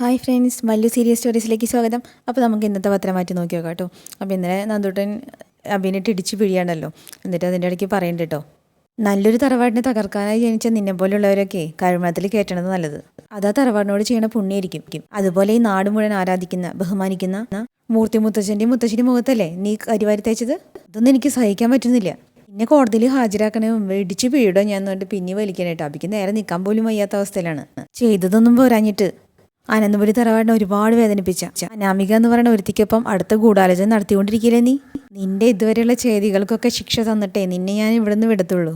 Hi friends Mallu serious സ്റ്റോറീസിലേക്ക് സ്വാഗതം. അപ്പോൾ നമുക്ക് ഇന്നത്തെ പത്രം മാറ്റി നോക്കി നോക്കാം കേട്ടോ. അപ്പോൾ ഇന്നലെ നന്ദൂട്ടൻ അഭിനയിട്ട് ഇടിച്ച് പിഴിയാണല്ലോ. എന്നിട്ട് അതിന്റെ ഇടയ്ക്ക് പറയണ്ട കേട്ടോ. നല്ലൊരു തറവാടിനെ തകർക്കാനായി ജനിച്ച നിന്നെ പോലുള്ളവരൊക്കെ കഴുമണത്തിൽ കയറ്റണത് നല്ലത്. അതാ തറവാടിനോട് ചെയ്യണ പുണ്യായിരിക്കും. അതുപോലെ ഈ നാട് മുഴുവൻ ആരാധിക്കുന്ന ബഹുമാനിക്കുന്ന മൂർത്തി മുത്തച്ഛന്റെയും മുത്തശ്ശന്റെ മുഖത്തല്ലേ നീ കരിവാരി തേച്ചത്? ഇതൊന്നും എനിക്ക് സഹിക്കാൻ പറ്റുന്നില്ല. പിന്നെ കോടതിയിൽ ഹാജരാക്കണേ മുമ്പ് ഇടിച്ചു വീടോ ഞാൻ എന്നിട്ട് പിന്നെ വലിക്കാനായിട്ട് അഭിക്ക് നേരെ നിൽക്കാൻ പോലും വയ്യാത്ത അവസ്ഥയിലാണ്. ചെയ്തതൊന്നും പോരാഞ്ഞിട്ട് അനന്തപുരി തറവാടിനെ ഒരുപാട് വേദനിപ്പിച്ച അനാമിക എന്ന് പറയുന്ന ഒരുത്തിക്കൊപ്പം അടുത്ത ഗൂഢാലോചന നടത്തിക്കൊണ്ടിരിക്കില്ലേ നീ? നിന്റെ ഇതുവരെയുള്ള ചെയ്തികൾക്കൊക്കെ ശിക്ഷ തന്നിട്ടേ നിന്നെ ഞാൻ ഇവിടുന്ന് വിടത്തുള്ളൂ.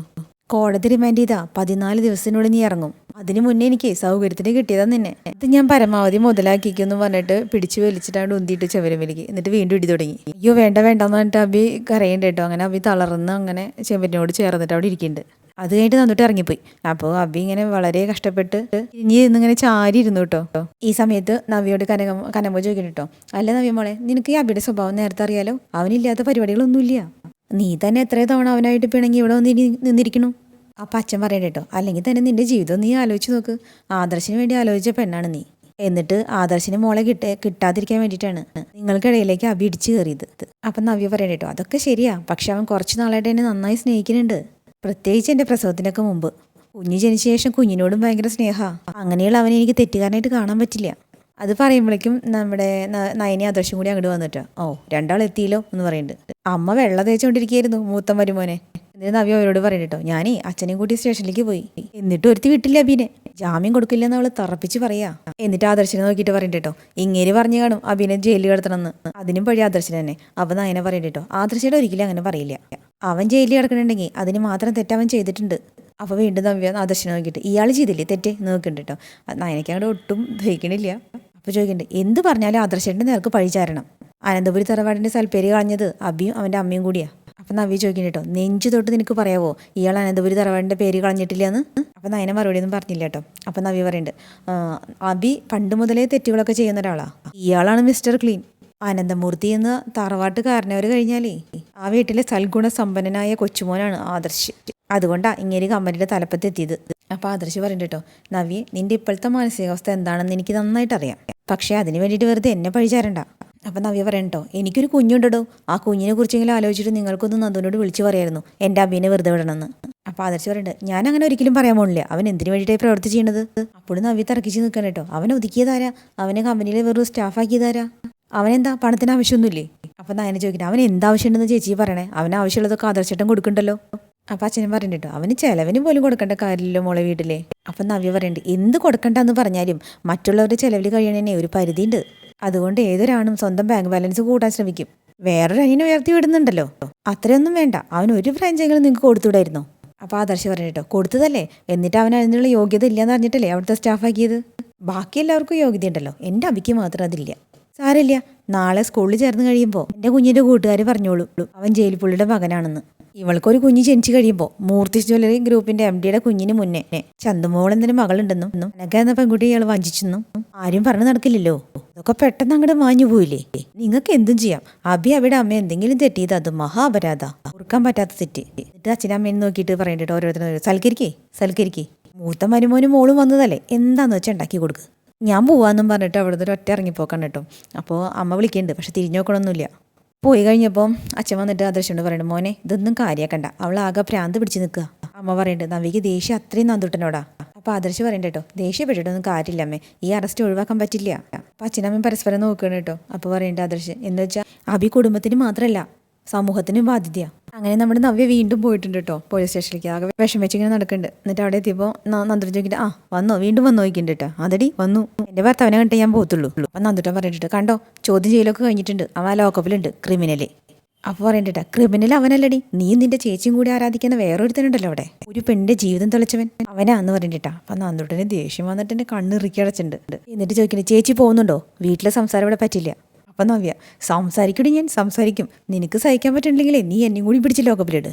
കോടതി റിമാൻഡ് ചെയ്താ പതിനാല് ദിവസത്തിനുള്ളിൽ നീ ഇറങ്ങും. അതിനു മുന്നേ എനിക്ക് സൗകര്യത്തിന് കിട്ടിയതാ നിന്നെ. ഇത് ഞാൻ പരമാവധി മുതലാക്കിക്കുന്നു പറഞ്ഞിട്ട് പിടിച്ചു വലിച്ചിട്ടാണ് ഉന്തിയിട്ട് ചെവരമിലേക്ക് എന്നിട്ട് വീണ്ടും ഇടി തുടങ്ങി. അയ്യോ വേണ്ട വേണ്ടെന്ന് പറഞ്ഞിട്ട് അബി കരയണ്ട കേട്ടോ. അങ്ങനെ അബി തളർന്ന് അങ്ങനെ ചെവരിനോട് ചേർന്നിട്ട് അവിടെ ഇരിക്കുന്നുണ്ട്. അത് കഴിഞ്ഞിട്ട് തന്നിട്ട് ഇറങ്ങിപ്പോയി. അപ്പോൾ അബി ഇങ്ങനെ വളരെ കഷ്ടപ്പെട്ട് ഇനി ഇന്നിങ്ങനെ ചാരി ഇരുന്നു കേട്ടോ. ഈ സമയത്ത് നവിയോട് കനകം കനമ്പോ ചോദിക്കണം കേട്ടോ. അല്ല നവ്യ മോളെ നിനക്ക് ഈ അബിയുടെ സ്വഭാവം നേരത്തെ അറിയാലോ? അവനില്ലാത്ത പരിപാടികളൊന്നുമില്ല. നീ തന്നെ എത്രയോ തവണ അവനായിട്ട് പിണങ്ങി ഇവിടെ വന്ന് നിന്നിരിക്കണു. അപ്പം അച്ഛൻ പറയണ്ട കേട്ടോ. അല്ലെങ്കിൽ തന്നെ നിന്റെ ജീവിതം നീ ആലോചിച്ച് നോക്ക്. ആദർശിന് വേണ്ടി ആലോചിച്ച പെണ്ണാണ് നീ. എന്നിട്ട് ആദർശിന് മോളെ കിട്ട കിട്ടാതിരിക്കാൻ വേണ്ടിയിട്ടാണ് നിങ്ങൾക്കിടയിലേക്ക് അബി ഇടിച്ചു കയറിയത്. അപ്പം നവ്യ പറയണ്ട കേട്ടോ. അതൊക്കെ ശരിയാ. പക്ഷെ അവൻ കുറച്ച് നാളായിട്ട് എന്നെ നന്നായി സ്നേഹിക്കുന്നുണ്ട്. പ്രത്യേകിച്ച് എന്റെ പ്രസവത്തിനൊക്കെ മുമ്പ്. കുഞ്ഞ് ജനിച്ച ശേഷം കുഞ്ഞിനോടും ഭയങ്കര സ്നേഹ. അങ്ങനെയുള്ള അവനെ എനിക്ക് തെറ്റുകാരനായിട്ട് കാണാൻ പറ്റില്ല. അത് പറയുമ്പോഴേക്കും നമ്മുടെ നയനെ ആദർശം കൂടി അങ്ങോട്ട് വന്നിട്ട് ഓ രണ്ടാൾ എത്തിയല്ലോ എന്ന് പറയുന്നുണ്ട്. അമ്മ വെള്ളം തേച്ചുകൊണ്ടിരിക്കുകയായിരുന്നു മൂത്ത മരുമോനെ. എന്നിട്ട് നവ്യ അവരോട് പറയുന്നുണ്ട് കേട്ടോ ഞാനേ അച്ഛനെയും കൂട്ടി സ്റ്റേഷനിലേക്ക് പോയി. എന്നിട്ട് ഒരുത്തി വിട്ടില്ല അബിനെ. ജാമ്യം കൊടുക്കില്ല എന്ന് അവൾ തറപ്പിച്ച് പറയാ. എന്നിട്ട് ആദർശനെ നോക്കിയിട്ട് പറയണ്ടോ ഇങ്ങേര് പറഞ്ഞു കാണും അബിനെ ജയിലിൽ കിടത്തണമെന്ന്. അതിനും പഴയ ആദർശനെ തന്നെ. അപ്പൊ നയനെ പറയണ്ടോ ആദർശയുടെ ഒരിക്കലും അങ്ങനെ പറയില്ല. അവൻ ജയിലിൽ കിടക്കണുണ്ടെങ്കിൽ അതിന് മാത്രം തെറ്റവൻ ചെയ്തിട്ടുണ്ട്. അപ്പോൾ വീണ്ടും നവ്യ ആദർശനെ നോക്കിയിട്ട് ഇയാൾ ചെയ്തില്ലേ തെറ്റ്? നോക്കുന്നുണ്ട് കേട്ടോ. നയനയ്ക്കങ്ങടെ ഒട്ടും ദഹിക്കണില്ല. അപ്പോൾ ചോദിക്കുന്നുണ്ട് എന്ത് പറഞ്ഞാലും ആദർശേട്ടന്റെ നേർക്ക് പഴിചാരണം അനന്തപുരി തറവാടിന്റെ സൽപ്പേര് കളഞ്ഞത് അബിയും അവന്റെ അമ്മയും കൂടിയാണ് അപ്പം നവ്യ ചോദിക്കുന്നു കേട്ടോ നെഞ്ചു തൊട്ട് നിനക്ക് പറയാവോ? ഇയാൾ അനന്തപുരി തറവാടിന്റെ പേര് കളഞ്ഞിട്ടില്ല എന്ന്? അപ്പം നയന മറുപടി ഒന്നും പറഞ്ഞില്ല കേട്ടോ. അപ്പം നവ്യ പറയുന്നുണ്ട് അബി പണ്ട് മുതലേ തെറ്റുകളൊക്കെ ചെയ്യുന്ന ഒരാളാണ് ഇയാളാണ് മിസ്റ്റർ ക്ലീൻ. അനന്തമൂർത്തി എന്ന തറവാട്ടുകാരനവർ കഴിഞ്ഞാലേ. ആ വീട്ടിലെ സൽഗുണ സമ്പന്നനായ കൊച്ചുമോനാണ് ആദർശ്. അതുകൊണ്ടാ ഇങ്ങനെ കമ്പനിയുടെ തലപ്പത്തെത്തിയത്. അപ്പൊ ആദർശ് പറയുന്നുണ്ട് കേട്ടോ നവ്യെ നിന്റെ ഇപ്പോഴത്തെ മാനസികാവസ്ഥ എന്താണെന്ന് എനിക്ക് നന്നായിട്ട് അറിയാം പക്ഷേ അതിന് വേണ്ടിയിട്ട് വെറുതെ എന്നെ പഴിചാരണ്ട. അപ്പൊ നവ്യ പറയണ്ടോ എനിക്കൊരു കുഞ്ഞുണ്ടോ ആ കുഞ്ഞിനെ കുറിച്ചെങ്കിലും ആലോചിച്ചിട്ട് നിങ്ങൾക്കൊന്ന് നന്ദുവിനോട് വിളിച്ചു പറയായിരുന്നു. എന്റെ അബീനെ വെറുതെ വിടണമെന്ന്. അപ്പൊ ആദർശ് പറയുന്നുണ്ട് ഞാൻ അങ്ങനെ ഒരിക്കലും പറയാൻ പോണില്ല. അവൻ എന്തിനു വേണ്ടിയിട്ടായി പ്രവർത്തി ചെയ്യണത്? അപ്പോഴും നവ്യ തർക്കിച്ച് നിൽക്കണം കേട്ടോ അവൻ ഒതുക്കിയതാരാ? അവനെ കമ്പനിയിൽ വെറും സ്റ്റാഫാക്കിയതാരാ? അവനെന്താ പണത്തിന് ആവശ്യമൊന്നുമില്ലേ അപ്പൊ നയന ചോദിക്കട്ടെ അവൻ എന്താവശ്യമുണ്ടെന്ന് ചേച്ചി പറയണേ? അവന് ആവശ്യമുള്ളതൊക്കെ ആദർശട്ടം കൊടുക്കണ്ടല്ലോ? അപ്പൊ അച്ഛനും പറഞ്ഞിട്ടോ അവന് ചെലവിന് പോലും കൊടുക്കേണ്ട കാര്യമില്ലല്ലോ മോളെ വീട്ടിലെ. അപ്പൊ നവ്യ പറയുന്നുണ്ട് എന്ത് കൊടുക്കണ്ടെന്ന് പറഞ്ഞാലും മറ്റുള്ളവരുടെ ചെലവിൽ കഴിയണേ ഒരു പരിധിയുണ്ട്. അതുകൊണ്ട് ഏതൊരാണും സ്വന്തം ബാങ്ക് ബാലൻസ് കൂട്ടാൻ ശ്രമിക്കും. വേറൊരു അനിയനെ ഉയർത്തി വിടുന്നുണ്ടല്ലോ. അത്രയൊന്നും വേണ്ട അവൻ ഒരു ഫ്രാഞ്ചെങ്കിലും നിങ്ങൾക്ക് കൊടുത്തുവിടായിരുന്നോ. അപ്പൊ ആദർശ് പറഞ്ഞിട്ടോ കൊടുത്തതല്ലേ? എന്നിട്ട് അവൻ അതിനുള്ള യോഗ്യത ഇല്ലാന്ന് പറഞ്ഞിട്ടല്ലേ അവിടുത്തെ സ്റ്റാഫാക്കിയത് ബാക്കി എല്ലാവർക്കും യോഗ്യത ഉണ്ടല്ലോ എന്റെ അബിക്ക് മാത്രം അതില്ല. സാരമില്ല നാളെ സ്കൂളിൽ ചേർന്ന് കഴിയുമ്പോൾ എന്റെ കുഞ്ഞിന്റെ കൂട്ടുകാർ പറഞ്ഞോളൂ. അവൻ ജയിൽ പുള്ളിയുടെ മകനാണെന്ന്. ഇവൾക്കൊരു കുഞ്ഞ് ജനിച്ചു കഴിയുമ്പോൾ മൂർത്തി ജ്വല്ലറി ഗ്രൂപ്പിന്റെ എം ഡിയുടെ കുഞ്ഞിന് മുന്നേ ചന്തുമോൾ എന്നൊരു മകളുണ്ടെന്നും എനക്ക് എന്ന പെൺകുട്ടി ഇയാൾ വഞ്ചിച്ചെന്നും ആരും പറഞ്ഞു നടക്കില്ലല്ലോ. ഇതൊക്കെ പെട്ടെന്ന് അങ്ങോട്ട് മാഞ്ഞു പോയില്ലേ? നിങ്ങൾക്ക് എന്തും ചെയ്യാം. അബി അവിടെ അമ്മ എന്തെങ്കിലും തെറ്റിയത് അത് മഹാ അപരാധ. ഓർക്കാൻ പറ്റാത്ത തെറ്റ്. എന്നിട്ട് അച്ഛനമ്മേനെ നോക്കിയിട്ട് പറയേണ്ടിട്ട് ഓരോരുത്തരും സൽക്കരിക്കേ സൽക്കരിക്കേ. മൂത്ത മരുമോനും മോളും വന്നതല്ലേ? എന്താന്ന് വെച്ചാൽ ഉണ്ടാക്കി കൊടുക്ക്. ഞാൻ പോവാന്നും പറഞ്ഞിട്ട് ഒരു ഒറ്റ ഇറങ്ങിപ്പോക്കാണ് കേട്ടോ. അപ്പോൾ അമ്മ വിളിക്കുന്നുണ്ട് പക്ഷെ തിരിഞ്ഞു നോക്കണമൊന്നുമില്ല പോയി കഴിഞ്ഞപ്പോൾ അച്ഛൻ വന്നിട്ട് ആദർശനോട് പറയുന്നത് മോനെ ഇതൊന്നും കാര്യാക്കണ്ട. അവൾ ആകെ ഭ്രാന്ത് പിടിച്ച് നിൽക്കുക. അമ്മ പറയുന്നുണ്ട് നവിക്ക് ദേഷ്യം അത്രയും നന്ദുട്ടനോടാ. അപ്പോൾ ആദർശ് പറയണ്ട കേട്ടോ ദേഷ്യപ്പെട്ടിട്ടൊന്നും കാര്യമില്ല അമ്മേ ഈ അറസ്റ്റ് ഒഴിവാക്കാൻ പറ്റില്ല. അപ്പൊ അച്ഛനമ്മയും പരസ്പരം നോക്കുകയാണ് കേട്ടോ. അപ്പോൾ പറയുന്നുണ്ട് ആദർശ് എന്ന് വെച്ചാൽ അഭി കുടുംബത്തിന് മാത്രമല്ല സമൂഹത്തിനും ബാധ്യതയാ. അങ്ങനെ നമ്മുടെ നവ്യ വീണ്ടും പോയിട്ടുണ്ട് കേട്ടോ പോലീസ് സ്റ്റേഷനിലേക്ക്. ആകെ വിഷമിച്ച് ഇങ്ങനെ നടക്കുന്നുണ്ട്. എന്നിട്ട് അവിടെ എത്തിയപ്പോൾ നന്ദുട്ടൻ ചോദിക്കട്ടെ ആ വന്നോ? വീണ്ടും വന്നു? നോക്കിണ്ട് കേട്ടോ അതടി വന്നു. എന്റെ ഭർത്താവിനെ കണ്ടിട്ട് ഞാൻ പോകത്തുള്ളൂ. അപ്പം നന്ദുട്ടൻ പറഞ്ഞിട്ട് കണ്ടോ? ചോദ്യം ചെയ്യലൊക്കെ കഴിഞ്ഞിട്ടുണ്ട്. അവൻ ആ ലോക്കപ്പിലുണ്ട് ക്രിമിനൽ അപ്പോൾ പറയണ്ടേട്ടാ ക്രിമിനൽ അവനല്ലടി. നീ നിന്റെ ചേച്ചിയും കൂടി ആരാധിക്കുന്ന വേറൊരുത്തനുണ്ടല്ലോ അവിടെ. ഒരു പെണ്ണിന്റെ ജീവിതം തെളിച്ചവൻ അവനാന്ന് പറയണ്ടേട്ടാ അപ്പം നന്ദുട്ടനെ ദേഷ്യം വന്നിട്ട് എന്റെ കണ്ണിറുക്കി അടച്ചിട്ടുണ്ട്. എന്നിട്ട് ചോദിക്കണേ ചേച്ചി പോകുന്നുണ്ടോ? വീട്ടിലെ സംസാരം ഇവിടെ പറ്റില്ല. അപ്പം നവ്യ സംസാരിക്കടി ഞാൻ സംസാരിക്കും. നിനക്ക് സഹിക്കാൻ പറ്റുന്നില്ലെങ്കിലേ നീ എന്നെയും കൂടി പിടിച്ച് ലോകപ്പിലിട്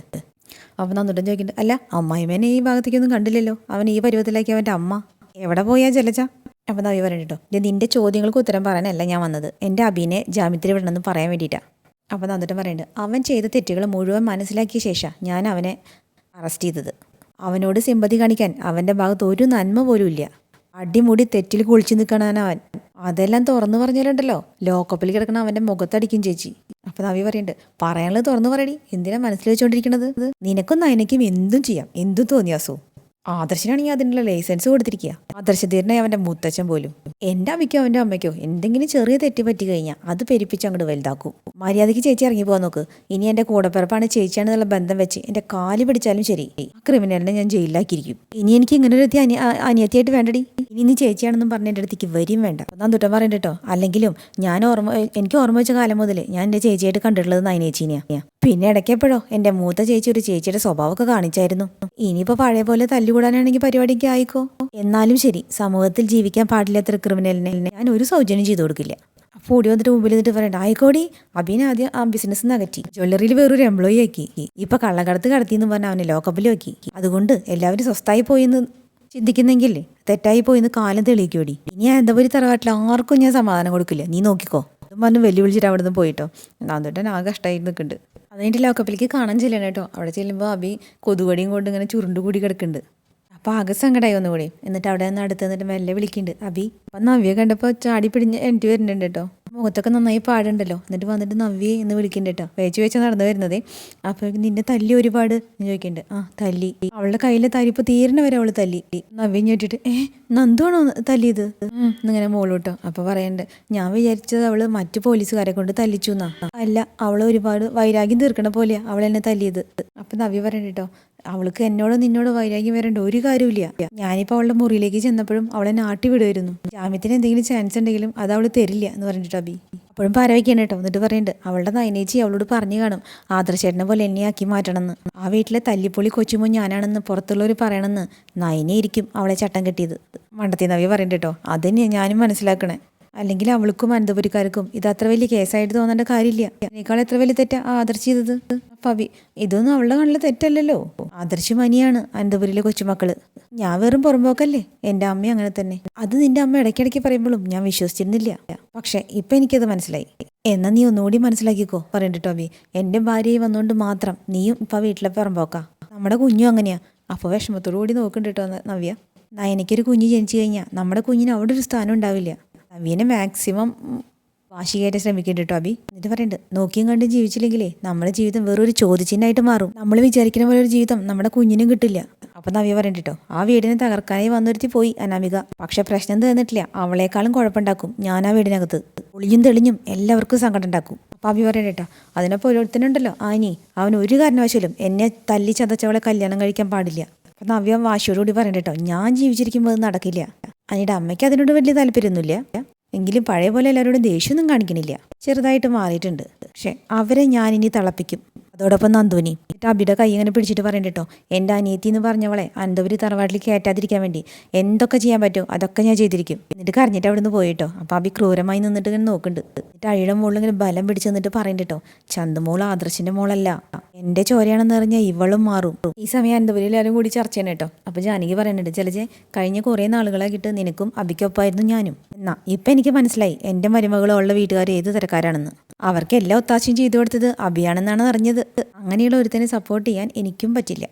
അപ്പം നന്ദുട്ടൻ ചോദിക്കുന്നുണ്ട് അല്ല അമ്മായിമേനെ ഈ ഭാഗത്തേക്കൊന്നും കണ്ടില്ലല്ലോ? അവൻ ഈ പരുവത്തിലാക്കി അവന്റെ അമ്മ. എവിടെ പോയാ ജലജ? അപ്പം നവ്യ പറഞ്ഞിട്ടോ ഇത് നിന്റെ ചോദ്യങ്ങൾക്ക് ഉത്തരം പറയാനല്ല ഞാൻ വന്നത്. എന്റെ അബീനെ ജാമ്യത്തിൽ വിടണമെന്ന് പറയാൻ വേണ്ടിയിട്ടാണ് അപ്പം നന്ദുട്ടൻ പറയുന്നുണ്ട് അവൻ ചെയ്ത തെറ്റുകൾ മുഴുവൻ മനസ്സിലാക്കിയ ശേഷം ഞാൻ അവനെ അറസ്റ്റ് ചെയ്തത്. അവനോട് സിമ്പതി കാണിക്കാൻ അവന്റെ ഭാഗത്ത് ഒരു നന്മ പോലും ഇല്ല. അടിമുടി തെറ്റിൽ കുളിച്ചു നിൽക്കണവൻ അതെല്ലാം തുറന്നു പറഞ്ഞാലുണ്ടല്ലോ ലോക്കപ്പിൽ കിടക്കണ അവന്റെ മുഖത്തടിക്കും ചേച്ചി. അപ്പം നവി പറയുന്നുണ്ട് പറയാനുള്ളത് തുറന്നു പറയടി. എന്തിനാ മനസ്സിൽ വെച്ചുകൊണ്ടിരിക്കണത് നിനക്കും നയനയ്ക്കും എന്തും ചെയ്യാം. എന്തും തോന്നിയാസോ ആദർശനാണെങ്കിൽ അതിനുള്ള ലൈസൻസ് കൊടുത്തിരിക്കുക. ആദർശധീരനെ അവന്റെ മുത്തച്ഛൻ പോലും. എന്റെ അമ്മയ്ക്കോ അവന്റെ അമ്മയ്ക്കോ എന്തെങ്കിലും ചെറിയ തെറ്റ് പറ്റി കഴിഞ്ഞാൽ അത് പെരുപ്പിച്ച് അങ്ങോട്ട് വലുതാക്കും. മര്യാദയ്ക്ക് ചേച്ചി ഇറങ്ങി പോകാൻ നോക്ക്. ഇനി എന്റെ കൂടപ്പിറപ്പാണ് ചേച്ചിയാണെന്നുള്ള ബന്ധം വെച്ച് എന്റെ കാൽ പിടിച്ചാലും ശരി. ആ ക്രിമിനലിനെ ഞാൻ ജയിലിലാക്കിയിരിക്കും. ഇനി എനിക്ക് ഇങ്ങനെ ഒരു അനി അനിയത്തിയായിട്ട് വേണ്ടടി? ഇനി നീ ചേച്ചിയാണെന്നും പറഞ്ഞ എന്റെ അടുത്തേക്ക് വരും വേണ്ട. ഞാൻ തുട്ടം പറയണ്ട കേട്ടോ. അല്ലെങ്കിലും ഞാൻ ഓർമ്മ എനിക്ക് ഓർമ്മ വെച്ച കാലം മുതൽ ഞാൻ എന്റെ ചേച്ചിയായിട്ട് കണ്ടിട്ടുള്ളത് നയനേച്ചീനെയാണ് പിന്നെ ഇടയ്ക്കെപ്പോഴോ എന്റെ മൂത്ത ചേച്ചി ഒരു ചേച്ചിയുടെ സ്വഭാവമൊക്കെ കാണിച്ചായിരുന്നു. ഇനിയിപ്പോൾ പഴയ പോലെ തല്ലുകൂടാനാണെങ്കിൽ പരിപാടിക്ക് ആയിക്കോ? എന്നാലും ശരി സമൂഹത്തിൽ ജീവിക്കാൻ പാടില്ലാത്തൊരു ക്രിമിനലിനെ. ഞാൻ ഒരു സൗജന്യം ചെയ്തു കൊടുക്കില്ല. അപ്പോൾ ഓടി വന്നിട്ട് മുമ്പിൽ നിന്നിട്ട് പറയണ്ട ആയിക്കോടി അബീനെ ആദ്യം ആ ബിസിനസ് നകറ്റി ജ്വല്ലറിയിൽ വേറൊരു എംപ്ലോയി ആക്കി. ഇപ്പൊ കള്ളക്കടത്ത് കടത്തി എന്ന് പറഞ്ഞാൽ അവനെ ലോക്കപ്പിൽ വെക്കി. അതുകൊണ്ട് എല്ലാവരും സ്വസ്ഥായി പോയി എന്ന് ചിന്തിക്കുന്നെങ്കിൽ തെറ്റായി പോയി എന്ന് കാലം തെളിയിക്കോടി. ഇനി ആ എന്താ ഒരു തറവാട്ടിൽ ആർക്കും ഞാൻ സമാധാനം കൊടുക്കില്ല. നീ നോക്കിക്കോ. പറഞ്ഞ് വെല്ലുവിളിച്ചിട്ട് അവിടെ നിന്ന് പോയിട്ടോ നാന്തോട്ടൻ ആ കഷ്ടമായി നിൽക്കുന്നുണ്ട്. അതിന്റെ ലോക്കപ്പിലേക്ക് കാണാൻ ചെല്ലണം കേട്ടോ. അവിടെ ചെല്ലുമ്പോൾ അബി കൊതുകടിയും കൊണ്ട് ഇങ്ങനെ ചുരുണ്ട് കൂടി കിടക്കുന്നുണ്ട്. അപ്പോൾ ആകെ സങ്കടമായി ഒന്നുകൂടി. എന്നിട്ട് അവിടെ നിന്ന് അടുത്ത് നിന്നിട്ട് മെല്ലെ വിളിക്കുന്നുണ്ട്. അബി അപ്പം നവ്യ കണ്ടപ്പോൾ ചാടി പിടിഞ്ഞ് എനിക്ക് വരുന്നുണ്ട് കേട്ടോ. മുഖത്തൊക്കെ നന്നായി പാടുണ്ടല്ലോ. എന്നിട്ട് വന്നിട്ട് നവ്യ എന്ന് വിളിക്കുന്നുണ്ട് കേട്ടോ. വേച്ച് വെച്ച് നടന്നു വരുന്നത്. അപ്പോൾ നിന്നെ തല്ലി ഒരുപാട് ചോദിക്കുന്നുണ്ട്. ആ തല്ലി. അവളുടെ കയ്യിലെ തരിപ്പ് തീരണ വരെ അവൾ തല്ലി. നവ്യ ഞെട്ടിട്ട് ഏ നന്ദുവാണോ തല്ലിയത് എന്നിങ്ങനെ മോളൂട്ടോ. അപ്പോൾ പറയണ്ട് ഞാൻ വിചാരിച്ചത് അവൾ മറ്റു പോലീസുകാരെ കൊണ്ട് തല്ലിച്ചു എന്നാ. അല്ല അവൾ ഒരുപാട് വൈരാഗ്യം തീർക്കണ പോലെയാ അവൾ എന്നെ തല്ലിയത്. അപ്പം നവ്യ പറയണ്ട കേട്ടോ അവൾക്ക് എന്നോട് നിന്നോട് വൈരാഗ്യം വരേണ്ട ഒരു കാര്യമില്ല ഞാനിപ്പോൾ അവളുടെ മുറിയിലേക്ക് ചെന്നപ്പോഴും അവളെ നാട്ടി വിടുമായിരുന്നു ജാമ്യത്തിന് എന്തെങ്കിലും ചാൻസ് ഉണ്ടെങ്കിലും അത് അവൾ തരില്ല എന്ന് പറഞ്ഞിട്ട് അബി. അപ്പോഴും പാരവയ്ക്കാണ് കേട്ടോ എന്നിട്ട് പറയുന്നുണ്ട് അവളുടെ നയനേച്ചി അവളോട് പറഞ്ഞു കാണും. ആദർശേട്ടനെ പോലെ എന്നെ ആക്കി മാറ്റണമെന്ന്. ആ വീട്ടിലെ തല്ലിപ്പൊളി കൊച്ചുമോ ഞാനാണെന്ന് പുറത്തുള്ളവർ പറയണമെന്ന്. ഇരിക്കും അവളെ ചട്ടം കെട്ടിയത്. മണ്ടത്തി നവി പറയുന്നുണ്ട് കേട്ടോ അതന്നെയാണ് ഞാനും മനസ്സിലാക്കണേ. അല്ലെങ്കിൽ അവൾക്കും അനന്തപുരിക്കാർക്കും ഇത് അത്ര വലിയ കേസായിട്ട് തോന്നേണ്ട കാര്യമില്ല. അതിനേക്കാൾ എത്ര വലിയ തെറ്റാ ആദർശ് ചെയ്തത്? പവി ഇതൊന്നും അവളുടെ കണ്ണിൽ തെറ്റല്ലല്ലോ. ആദർശ് മനിയാണ് അനന്തപുരിയിലെ കൊച്ചുമക്കൾ. ഞാൻ വെറും പുറമ്പോക്കല്ലേ? എന്റെ അമ്മ അങ്ങനെ തന്നെ. അത് നിന്റെ അമ്മ ഇടയ്ക്കിടയ്ക്ക് പറയുമ്പോഴും ഞാൻ വിശ്വസിച്ചിരുന്നില്ല. പക്ഷെ ഇപ്പൊ എനിക്കത് മനസ്സിലായി. എന്നാ നീ ഒന്നുകൂടി മനസ്സിലാക്കിക്കോ. പറയണ്ട ടോബി എന്റെ ഭാര്യയെ വന്നുകൊണ്ട് മാത്രം നീയും ഇപ്പൊ വീട്ടിലെ പുറമ്പോക്കാ. നമ്മുടെ കുഞ്ഞും അങ്ങനെയാ. അപ്പോൾ വിഷമത്തോടു കൂടി നോക്കുന്നുണ്ട് കേട്ടോ നവ്യ. നയനയ്ക്കൊരു കുഞ്ഞ് ജനിച്ചു കഴിഞ്ഞാൽ നമ്മുടെ കുഞ്ഞിന് അവിടെ ഒരു സ്ഥാനം ഉണ്ടാവില്ല. നവ്യനെ മാക്സിമം വാശി കയറ്റാൻ ശ്രമിക്കുന്നുണ്ട് കേട്ടോ അബി. എന്നിട്ട് പറയുന്നുണ്ട് നോക്കിയും കണ്ടും ജീവിച്ചില്ലെങ്കിലേ നമ്മുടെ ജീവിതം വേറൊരു ചോദ്യചിഹ്നമായിട്ട് മാറും. നമ്മൾ വിചാരിക്കുന്ന പോലെ ഒരു ജീവിതം നമ്മുടെ കുഞ്ഞിനും കിട്ടില്ല. അപ്പം നവ്യ പറയുന്നുണ്ട് ആ വീടിനെ തകർക്കാനായി വന്നൊരുത്തി പോയി അനാമിക. പക്ഷെ പ്രശ്നം തീർന്നിട്ടില്ല അവളെക്കാളും കുഴപ്പമുണ്ടാക്കും ഞാൻ ആ വീടിനകത്ത്. ഒളിഞ്ഞും തെളിഞ്ഞും എല്ലാവർക്കും സങ്കടം ഉണ്ടാക്കും. അപ്പം അബി പറയണ്ട കേട്ടോ അതിനപ്പോൾ ഓരോരുത്തരുണ്ടല്ലോ ആനി അവൻ ഒരു കാരണവശാലും എന്നെ തല്ലി ചതച്ചവളെ കല്യാണം കഴിക്കാൻ പാടില്ല. അപ്പം നവ്യ വാശിയോടുകൂടി പറയണ്ട കേട്ടോ ഞാൻ ജീവിച്ചിരിക്കുമ്പോൾ അത് നടക്കില്ല. അനിയുടെ അമ്മയ്ക്ക് അതിനോട് വലിയ താല്പര്യമൊന്നുമില്ല എങ്കിലും പഴയ പോലെ എല്ലാവരോടും ദേഷ്യമൊന്നും കാണിക്കണില്ല. ചെറുതായിട്ട് മാറിയിട്ടുണ്ട്. പക്ഷെ അവരെ ഞാൻ ഇനി തിളപ്പിക്കും. അതോടൊപ്പം നന്ദുനി എന്നിട്ട് അബിയുടെ കൈ ഇങ്ങനെ പിടിച്ചിട്ട് പറയണ്ട കേട്ടോ എന്റെ അനിയത്തി എന്ന് പറഞ്ഞവളെ അനന്തപുരി തറവാട്ടിൽ കയറ്റാതിരിക്കാൻ വേണ്ടി എന്തൊക്കെ ചെയ്യാൻ പറ്റുമോ അതൊക്കെ ഞാൻ ചെയ്തിരിക്കും. എന്നിട്ട് കരഞ്ഞിട്ട് അവിടെ നിന്ന് പോയിട്ടോ അപ്പോൾ അബി ക്രൂരമായി നിന്നിട്ട് ഇങ്ങനെ നോക്കുന്നുണ്ട് എന്നിട്ട് അഴിയുടെ മുകളിൽ ഇങ്ങനെ ബലം പിടിച്ച് നിന്നിട്ട് പറയണ്ട കേട്ടോ ചന്തുമോൾ ആദർശിന്റെ മോളല്ല എന്റെ ചോരയാണെന്ന് അറിഞ്ഞാൽ ഇവളും മാറും. ഈ സമയം അനന്തപുരി എല്ലാവരും കൂടി ചർച്ച ചെയ്യണം കേട്ടോ അപ്പോൾ ജാനകി പറയുന്നുണ്ട് ചിലജെ കഴിഞ്ഞ കുറേ നാളുകളായിട്ട് നിനക്കും അബിക്കൊപ്പമായിരുന്നു ഞാനും. എന്നാ ഇപ്പം എനിക്ക് മനസ്സിലായി എന്റെ മരുമകളുള്ള വീട്ടുകാർ ഏത് തരക്കാരാണെന്ന്. അവർക്ക് എല്ലാ ഒത്താശയും ചെയ്തു കൊടുത്തത് അബിയാണെന്നാണ് അറിഞ്ഞത്. അങ്ങനെയുള്ള ഒരുത്തനെ സപ്പോർട്ട് ചെയ്യാൻ എനിക്കും പറ്റില്ല.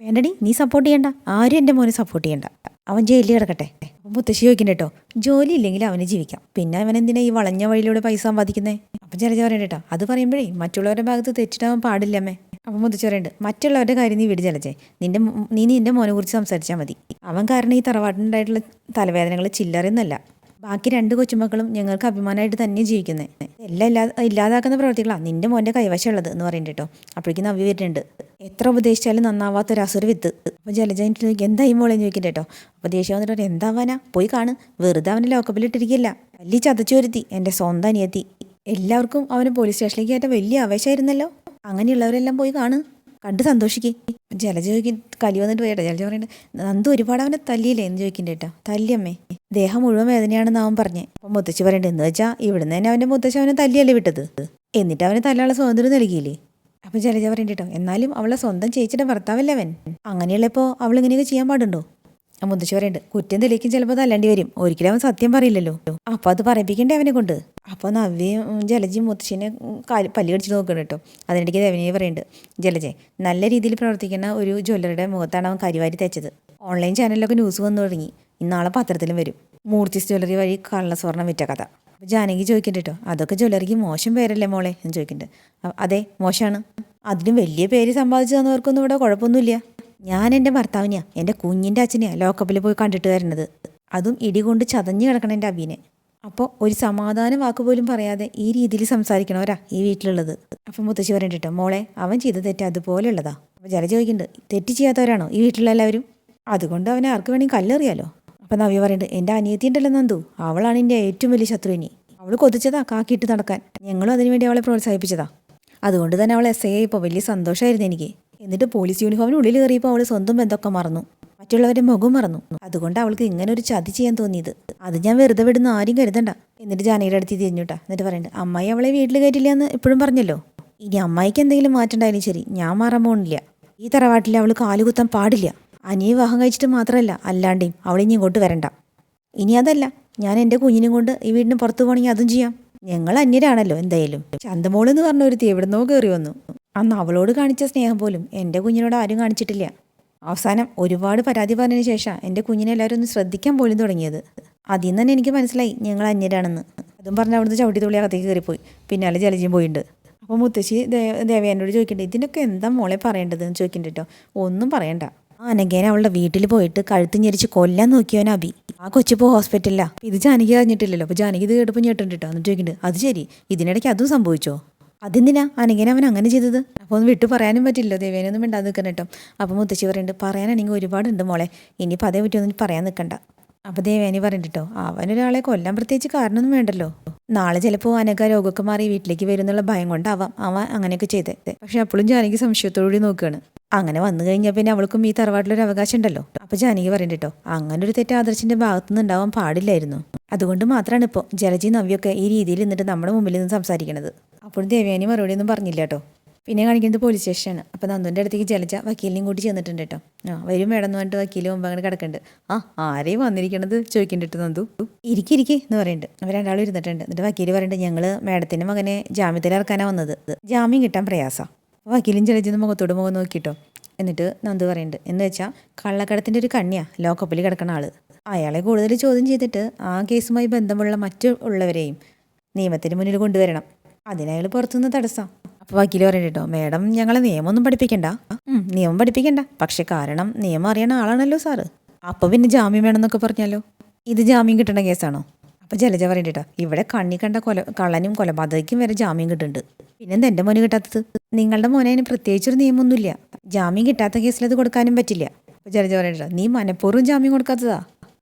വേണ്ടടി നീ സപ്പോർട്ട് ചെയ്യണ്ട. ആരും എന്റെ മോനെ സപ്പോർട്ട് ചെയ്യണ്ട. അവൻ ജയിലിൽ കിടക്കട്ടെ. അപ്പം മുത്തശ്ശി ചോദിക്കണ്ട കേട്ടോ ജോലി ഇല്ലെങ്കിൽ അവന് ജീവിക്കാം. പിന്നെ അവൻ എന്തിനാ ഈ വളഞ്ഞ വഴിയിലൂടെ പൈസ സമ്പാദിക്കുന്നേ? അപ്പം ചിലജ പറയണ്ട അത് പറയുമ്പോഴേ മറ്റുള്ളവരുടെ ഭാഗത്ത് തെറ്റിടാൻ പാടില്ല അമ്മേ. അപ്പം മുത്തശ്ശി മറ്റുള്ളവരുടെ കാര്യം നീ വിട് ചലച്ചേ നിന്റെ നീ നിന്റെ മോനെ കുറിച്ച് സംസാരിച്ചാൽ മതി. അവൻ കാരണം ഈ തറവാട്ടിനുണ്ടായിട്ടുള്ള തലവേദനകൾ ചില്ലറയൊന്നല്ല ബാക്കി രണ്ട് കൊച്ചുമക്കളും ഞങ്ങൾക്ക് അഭിമാനമായിട്ട് തന്നെ ജീവിക്കുന്നത് എല്ലാം ഇല്ലാ ഇല്ലാതാക്കുന്ന പ്രവർത്തികളാണ് നിന്റെ മോന്റെ കൈവശമുള്ളത് എന്ന് പറയുന്നുണ്ട് കേട്ടോ. അപ്പോഴേക്കും നവി വരുന്നുണ്ട്. എത്ര ഉപദേശിച്ചാലും നന്നാവാത്ത ഒരു അസുര വിത്ത്. അപ്പോൾ ജലജ എനിക്ക് ചോദിക്കും എന്തായി മോളെ? ചോദിക്കട്ടെ കേട്ടോ. അപ്പോൾ ദേഷ്യം വന്നിട്ട് പറയും, എന്താവാനാ പോയി കാണ്. വെറുതെ അവനെ ലോക്കപ്പിലിട്ടിരിക്കില്ല ഇട്ടിരിക്കില്ല. ചതച്ചു വരുത്തി. എന്റെ സ്വന്തം അനിയത്തി. എല്ലാവർക്കും അവനെ പോലീസ് സ്റ്റേഷനിലേക്ക് ഏറ്റവും വലിയ ആവേശമായിരുന്നല്ലോ. അങ്ങനെയുള്ളവരെല്ലാം പോയി കാണ്. കണ്ട് സന്തോഷിക്കേ. ജലജ കലി വന്നിട്ട് പോയട്ടെ ജലജ പറയുന്നുണ്ട് നന്ദു ഒരുപാട് അവനെ തല്ലിയില്ലേ? എന്ന് ചോദിക്കണ്ട കേട്ടോ. തല്ലിയമ്മേ ദേഹം മുഴുവൻ വേദനയാണെന്ന് അവൻ പറഞ്ഞേ. അപ്പം മുത്തശ്ശി പറയണ്ടേ എന്ന് വെച്ചാൽ ഇവിടുന്ന് തന്നെ അവന്റെ മുത്തശ്ശി അവനെ തല്ലിയല്ലേ വിട്ടത്? എന്നിട്ട് അവന് തല്ലാനുള്ള സ്വാതന്ത്ര്യം നൽകിയില്ലേ? അപ്പം ജലജ പറയണ്ട കേട്ടോ എന്നാലും അവളെ സ്വന്തം ചേച്ചിയുടെ ഭർത്താവല്ലേ അവൻ? അങ്ങനെയുള്ളപ്പോൾ അവൾ ഇങ്ങനെയൊക്കെ ചെയ്യാൻ പാടുണ്ടോ? ആ മുത്തശ്ശി പറയുന്നുണ്ട് കുറ്റം തെളിയിക്കും ചിലപ്പോൾ തല്ലേണ്ടി വരും. ഒരിക്കലും അവൻ സത്യം പറയില്ലല്ലോ. അപ്പോൾ അത് പറയിപ്പിക്കണ്ടേ അവനെ കൊണ്ട്? അപ്പോൾ നവ്യയും ജലജി മുത്തശ്ശിനെ കാൽ പല്ലി കടിച്ച് നോക്കണം കേട്ടോ. അതിനിടയ്ക്ക് ദേവനിയെ പറയുന്നുണ്ട് ജലജെ നല്ല രീതിയിൽ പ്രവർത്തിക്കുന്ന ഒരു ജ്വല്ലറുടെ മുഖത്താണ് അവൻ കരിവാരി തേച്ചത്. ഓൺലൈൻ ചാനലിലൊക്കെ ന്യൂസ് വന്നു തുടങ്ങി. ഇന്നാളെ പത്രത്തിലും വരും. മൂർത്തി ജ്വല്ലറി വഴി കള്ള സ്വർണം വിറ്റ കഥ. അപ്പോൾ ജാനകി ചോദിക്കണ്ട കേട്ടോ അതൊക്കെ ജ്വല്ലറിക്ക് മോശം പേരല്ലേ മോളെ എന്ന് ചോദിക്കുന്നുണ്ട് അതെ മോശമാണ് അതിന് വലിയ പേര് സമ്പാദിച്ചു തന്നവർക്കൊന്നും ഇവിടെ കുഴപ്പമൊന്നുമില്ല. ഞാൻ എന്റെ ഭർത്താവിനെയാ എന്റെ കുഞ്ഞിന്റെ അച്ഛനെയാണ് ലോക്കപ്പിൽ പോയി കണ്ടിട്ട് വരുന്നത്. അതും ഇടി കൊണ്ട് ചതഞ്ഞു കിടക്കണം എന്റെ അബീനെ. അപ്പോൾ ഒരു സമാധാന വാക്ക് പോലും പറയാതെ ഈ രീതിയിൽ സംസാരിക്കണവരാ ഈ വീട്ടിലുള്ളത്. അപ്പം മുത്തശ്ശി പറയണ്ട കേട്ടോ മോളെ അവൻ ചെയ്ത തെറ്റ് അതുപോലെയുള്ളതാ അപ്പോൾ ജല ചോദിക്കുന്നുണ്ട് തെറ്റ് ചെയ്യാത്തവരാണോ ഈ വീട്ടിലുള്ള എല്ലാവരും? അതുകൊണ്ട് അവനെ ആർക്ക് വേണമെങ്കിൽ കല്ലെറിയാലോ? അപ്പം നവ്യ പറയുന്നുണ്ട് എന്റെ അനിയത്തി ഉണ്ടല്ലോ നന്ദു അവളാണ് എന്റെ ഏറ്റവും വലിയ ശത്രുവിനി അവൾ കൊതിച്ചതാ കാക്കിയിട്ട് നടക്കാൻ. ഞങ്ങളും അതിനുവേണ്ടി അവളെ പ്രോത്സാഹിപ്പിച്ചതാ. അതുകൊണ്ട് തന്നെ അവൾ എസ് ഐ ഇപ്പോൾ വലിയ സന്തോഷമായിരുന്നു എനിക്ക്. എന്നിട്ട് പോലീസ് യൂണിഫോമിനുള്ളിൽ കയറിയപ്പോൾ അവൾ സ്വന്തം ബന്ധമൊക്കെ മറന്നു. മറ്റുള്ളവരുടെ മുഖം മറന്നു. അതുകൊണ്ട് അവൾക്ക് ഇങ്ങനെ ഒരു ചതി ചെയ്യാൻ തോന്നിയത്. അത് ഞാൻ വെറുതെ വിടുന്ന ആരും കരുതണ്ട. എന്നിട്ട് ജാനയുടെ അടുത്ത് തിരിഞ്ഞുട്ടാ എന്നിട്ട് പറയുന്നുണ്ട് അമ്മായി അവളെ വീട്ടിൽ കയറ്റില്ല എന്ന് ഇപ്പോഴും പറഞ്ഞല്ലോ? ഇനി അമ്മായിക്ക് എന്തെങ്കിലും മാറ്റണ്ടായാലും ശരി ഞാൻ മാറാൻ പോകണില്ല ഈ തറവാട്ടിൽ അവൾ കാലുകുത്താൻ പാടില്ല. അനിയെ വിവാഹം കഴിച്ചിട്ട് മാത്രമല്ല അല്ലാണ്ടേയും അവളിനി ഇങ്ങോട്ട് വരണ്ട. ഇനി അതല്ല ഞാൻ എന്റെ കുഞ്ഞിനും കൊണ്ട് ഈ വീടിന് പുറത്ത് പോകണമെങ്കിൽ അതും ചെയ്യാം. ഞങ്ങൾ അന്യരാണല്ലോ എന്തായാലും. ചന്തമോൾ എന്ന് പറഞ്ഞ ഒരു എവിടുന്നോ കയറി വന്നു. അന്ന് അവളോട് കാണിച്ച സ്നേഹം പോലും എന്റെ കുഞ്ഞിനോട് ആരും കാണിച്ചിട്ടില്ല. അവസാനം ഒരുപാട് പരാതി പറഞ്ഞതിന് ശേഷം എന്റെ കുഞ്ഞിനെ എല്ലാവരും ഒന്ന് ശ്രദ്ധിക്കാൻ പോലും തുടങ്ങിയത്. അതിൽ നിന്ന് തന്നെ എനിക്ക് മനസ്സിലായി ഞങ്ങൾ അന്യരാണെന്ന്. അതും പറഞ്ഞ് അവിടുന്ന് ചവിട്ടി തുള്ളി അകത്തേക്ക് കയറിപ്പോയി. പിന്നാലെ ജലജിയും പോയിട്ടുണ്ട് അപ്പോൾ മുത്തശ്ശി ദേവയാനോട് ചോദിക്കണ്ടേ ഇതിനൊക്കെ എന്താ മോളെ പറയേണ്ടതെന്ന് ചോദിക്കണ്ട കേട്ടോ. ഒന്നും പറയണ്ട. ആ അനഘേനെ അവളുടെ വീട്ടിൽ പോയിട്ട് കഴുത്ത് ഞെരിച്ച് കൊല്ലാൻ നോക്കിയവൻ അബി ആ കൊച്ചിപ്പോ ഹോസ്പിറ്റലിലാ. ഇത് ജാനകി അറിഞ്ഞിട്ടില്ലല്ലോ അപ്പോൾ ജാനകി ഇത് കേട്ടപ്പോൾ ഞെട്ടിട്ടോ എന്നിട്ട് ചോദിക്കുന്നുണ്ട് അത് ശരി. ഇതിനിടയ്ക്ക് അതും സംഭവിച്ചോ? അതെന്തിനാ? അനങ്ങനെ അവൻ അങ്ങനെ ചെയ്തത്? അപ്പോൾ ഒന്ന് വിട്ടു പറയാനും പറ്റില്ല ദേവേനൊന്നും മിണ്ടാതെ നിൽക്കണം കേട്ടോ. അപ്പോൾ മുത്തശ്ശി പറയുന്നുണ്ട് പറയാനാണെങ്കിൽ ഒരുപാടുണ്ട് മോളെ. ഇനിയിപ്പോൾ അതേ പറ്റിയൊന്നും പറയാൻ നിൽക്കണ്ട അപ്പോൾ ദേവേനി പറഞ്ഞിട്ടോ അവനൊരാളെ കൊല്ലാൻ പ്രത്യേകിച്ച് കാരണമൊന്നും വേണ്ടല്ലോ. നാളെ ചിലപ്പോൾ അനക രോഗമൊക്കെ മാറി വീട്ടിലേക്ക് വരുന്നുള്ള ഭയം കൊണ്ടാവാം അവൻ അങ്ങനെയൊക്കെ ചെയ്തത് പക്ഷെ അപ്പോഴും ജാനകി സംശയത്തോടുകൂടി നോക്കുകയാണ് അങ്ങനെ വന്നു കഴിഞ്ഞാൽ പിന്നെ അവൾക്കും ഈ തറവാട്ടിലൊരു അവകാശം ഉണ്ടല്ലോ അപ്പോൾ ജാനകി പറയുന്നുണ്ട് കേട്ടോ അങ്ങനെ ഒരു തെറ്റ് ആദർശിന്റെ ഭാഗത്തുനിന്ന് ഉണ്ടാവാൻ പാടില്ലായിരുന്നു. അതുകൊണ്ട് മാത്രമാണ് ഇപ്പോൾ ജലജി നവ്യൊക്കെ ഈ രീതിയിൽ നിന്നിട്ട് നമ്മുടെ മുമ്പിൽ നിന്ന് സംസാരിക്കണത്. അപ്പോഴും ദേവയാനി മറുപടി ഒന്നും പറഞ്ഞില്ല കേട്ടോ പിന്നെ കാണിക്കുന്നത് പോലീസ് സ്റ്റേഷനാണ് അപ്പോൾ നന്ദുന്റെ അടുത്തേക്ക് ജലജ വക്കീലിനെയും കൂട്ടി ചെന്നിട്ടുണ്ട് കേട്ടോ ആ വരും മേഡം എന്ന് പറഞ്ഞിട്ട് വക്കീൽ മുമ്പ് അങ്ങനെ കിടക്കുന്നുണ്ട് ആ ആരെയും വന്നിരിക്കണത്? ചോദിക്കണ്ടിട്ട് നന്ദു. ഇരിക്കിരിക്കെ എന്ന് പറയുന്നുണ്ട് അവർ രണ്ടാളും ഇരുന്നിട്ടുണ്ട്. എന്നിട്ട് വക്കീൽ പറയുന്നുണ്ട് ഞങ്ങൾ മേഡത്തിന്റെ മകനെ ജാമ്യത്തിൽ ഇറക്കാനാണ് വന്നത്. ജാമ്യം കിട്ടാൻ പ്രയാസമാണ് വക്കീലും ജലജിന്ന് മുഖത്തോട് മുഖം നോക്കിയിട്ടോ. എന്നിട്ട് നന്ദു പറയുന്നുണ്ട് എന്ന് വെച്ചാൽ കള്ളക്കടത്തിന്റെ ഒരു കണ്ണിയാ ലോക്കപ്പിൽ കിടക്കുന്ന ആൾ അയാളെ കൂടുതൽ ചോദ്യം ചെയ്തിട്ട് ആ കേസുമായി ബന്ധമുള്ള മറ്റു ഉള്ളവരെയും നിയമത്തിന് മുന്നിൽ കൊണ്ടുവരണം. അതിനയാൾ പുറത്തുനിന്ന് തടസ്സം. അപ്പോൾ വക്കീൽ പറയണ്ടോ മേഡം ഞങ്ങളെ നിയമമൊന്നും പഠിപ്പിക്കണ്ട. നിയമം പഠിപ്പിക്കണ്ട. പക്ഷേ കാരണം നിയമം അറിയണ ആളാണല്ലോ സാറ്. അപ്പോൾ പിന്നെ ജാമ്യം വേണമെന്നൊക്കെ പറഞ്ഞാലോ? ഇത് ജാമ്യം കിട്ടേണ്ട കേസാണോ? അപ്പോൾ ജലജ പറയുന്നത് കേട്ടോ ഇവിടെ കണ്ണി കണ്ട കൊല കള്ളനും കൊലപാതകയ്ക്കും വരെ ജാമ്യം കിട്ടുന്നുണ്ട് പിന്നെന്താ എന്റെ മോന് കിട്ടാത്തത്? നിങ്ങളുടെ മോനെ അതിന് പ്രത്യേകിച്ചൊരു നിയമമൊന്നുമില്ല. ജാമ്യം കിട്ടാത്ത കേസിൽ അത് കൊടുക്കാനും പറ്റില്ല. അപ്പോൾ ജലജ പറയുന്നത് നീ മനഃപൂർവം ജാമ്യം കൊടുക്കാത്തതാ.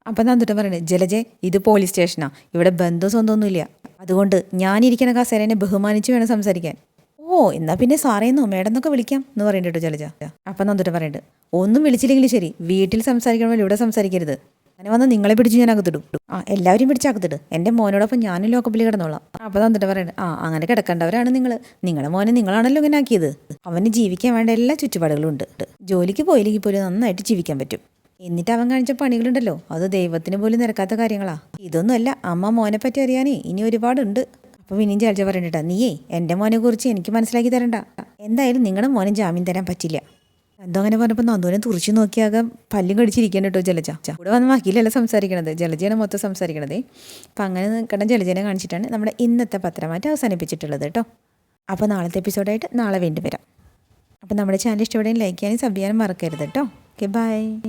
അപ്പം നന്ദുട്ടൻ പറയുന്നത് ജലജെ ഇത് പോലീസ് സ്റ്റേഷനാ ഇവിടെ ബന്ധം സ്വന്തമൊന്നുമില്ല. അതുകൊണ്ട് ഞാനിരിക്കണ കസേരനെ ബഹുമാനിച്ച് വേണം സംസാരിക്കാൻ. ഓ എന്നാ പിന്നെ സാറേന്നോ മേഡം എന്നൊക്കെ വിളിക്കാം എന്ന് പറയണ്ട കേട്ടോ ജലജ. അപ്പം നന്ദുട്ടൻ പറയുന്നുണ്ട് ഒന്നും വിളിച്ചില്ലെങ്കിലും ശരി വീട്ടിൽ സംസാരിക്കണമല്ലോ ഇവിടെ സംസാരിക്കരുത്. അങ്ങനെ വന്ന് നിങ്ങളെ പിടിച്ച് ഞാൻ അകത്തിടും. ആ എല്ലാവരും പിടിച്ച് അകത്തിട്. എന്റെ മോനോടൊപ്പം ഞാനും ലോക്കപ്പിൽ കിടന്നോളാം. അപ്പോൾ തന്നിട്ട് പറയുന്നത് ആ അങ്ങനെ കിടക്കേണ്ടവരാണ് നിങ്ങൾ നിങ്ങളുടെ മോനെ നിങ്ങളാണല്ലോ ഇങ്ങനെ ആക്കിയത്. അവന് ജീവിക്കാൻ വേണ്ട എല്ലാ ചുറ്റുപാടുകളും ഉണ്ട്. ജോലിക്ക് പോയില്ലെങ്കിൽ പോലും നന്നായിട്ട് ജീവിക്കാൻ പറ്റും. എന്നിട്ട് അവൻ കാണിച്ച പണികളുണ്ടല്ലോ. അത് ദൈവത്തിന് പോലും നിരക്കാത്ത കാര്യങ്ങളാ. ഇതൊന്നുമല്ല അമ്മ മോനെ പറ്റി അറിയാനേ ഇനി ഒരുപാടുണ്ട്. അപ്പോൾ പിന്നെയും ചർച്ച പറഞ്ഞിട്ടാ നീയേ എന്റെ മോനെ കുറിച്ച് എനിക്ക് മനസ്സിലാക്കി തരണ്ട. എന്തായാലും നിങ്ങളുടെ മോനെ ജാമ്യം തരാൻ പറ്റില്ല. എന്തോ അങ്ങനെ പറഞ്ഞപ്പോൾ നന്ദുവിനെ തുറച്ചു നോക്കിയാകെ പല്ലും കടിച്ചിരിക്കണം കേട്ടോ ജലജ. ഇവിടെ വന്ന് വക്കീലല്ല സംസാരിക്കണത്. ജലജയാണ് മൊത്തം സംസാരിക്കണത്. അപ്പം അങ്ങനെ നിൽക്കണ ജലജനെ കാണിച്ചിട്ടാണ് നമ്മുടെ ഇന്നത്തെ പത്രമായിട്ട് അവസാനിപ്പിച്ചിട്ടുള്ളത് കേട്ടോ. അപ്പോൾ നാളത്തെ എപ്പിസോഡായിട്ട് നാളെ വീണ്ടും വരാം. അപ്പോൾ നമ്മുടെ ചാനൽ ഇഷ്ടപ്പെടുകയും ലൈക്ക് ചെയ്യാനും സബ് ചെയ്യാനും മറക്കരുത് കേട്ടോ. Okay bye